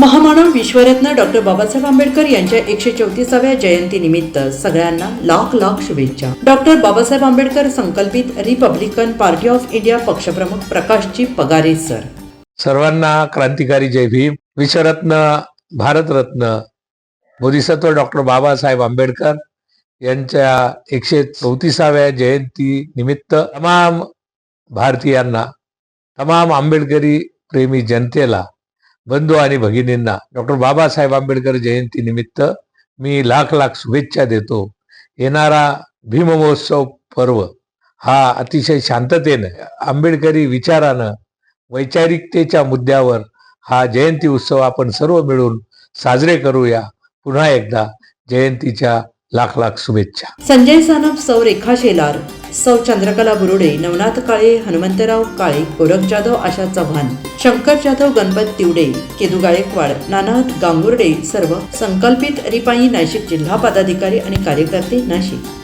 महामानव विश्वरत्न डॉक्टर बाबासाहेब आंबेडकर यांच्या एकशे चौतीसाव्या जयंतीनिमित्त सगळ्यांना लाख लाख शुभेच्छा. डॉक्टर बाबासाहेब आंबेडकर संकल्पित रिपब्लिकन पार्टी ऑफ इंडिया पक्षप्रमुख प्रकाशजी पगारे सर. सर्वांना क्रांतिकारी जय भीम. विश्वरत्न भारतरत्न बोधिसत्व डॉक्टर बाबासाहेब आंबेडकर यांच्या एकशे चौतीसाव्या जयंती निमित्त तमाम भारतीयांना तमाम आंबेडकरी प्रेमी जनतेला बंधू आणि भगिनींना डॉक्टर बाबासाहेब आंबेडकर जयंती निमित्त मी लाख लाख शुभेच्छा देतो. येणारा भीममहोत्सव पर्व हा अतिशय शांततेनं आंबेडकरी विचारानं वैचारिकतेच्या मुद्द्यावर हा जयंती उत्सव आपण सर्व मिळून साजरे करूया. पुन्हा एकदा जयंतीच्या लाख लाख शुभेच्छा. संजय सानप सौ रेखा शेलार. सौ चंद्रकला बुरुडे नवनाथ काळे हनुमंतराव काळे गोरख जाधव आशा चव्हाण शंकर जाधव गणपत तिवडे केदू गायकवाड नानाथ गांगुर्डे सर्व संकल्पित रिपाई नाशिक जिल्हा पदाधिकारी आणि कार्यकर्ते नाशिक.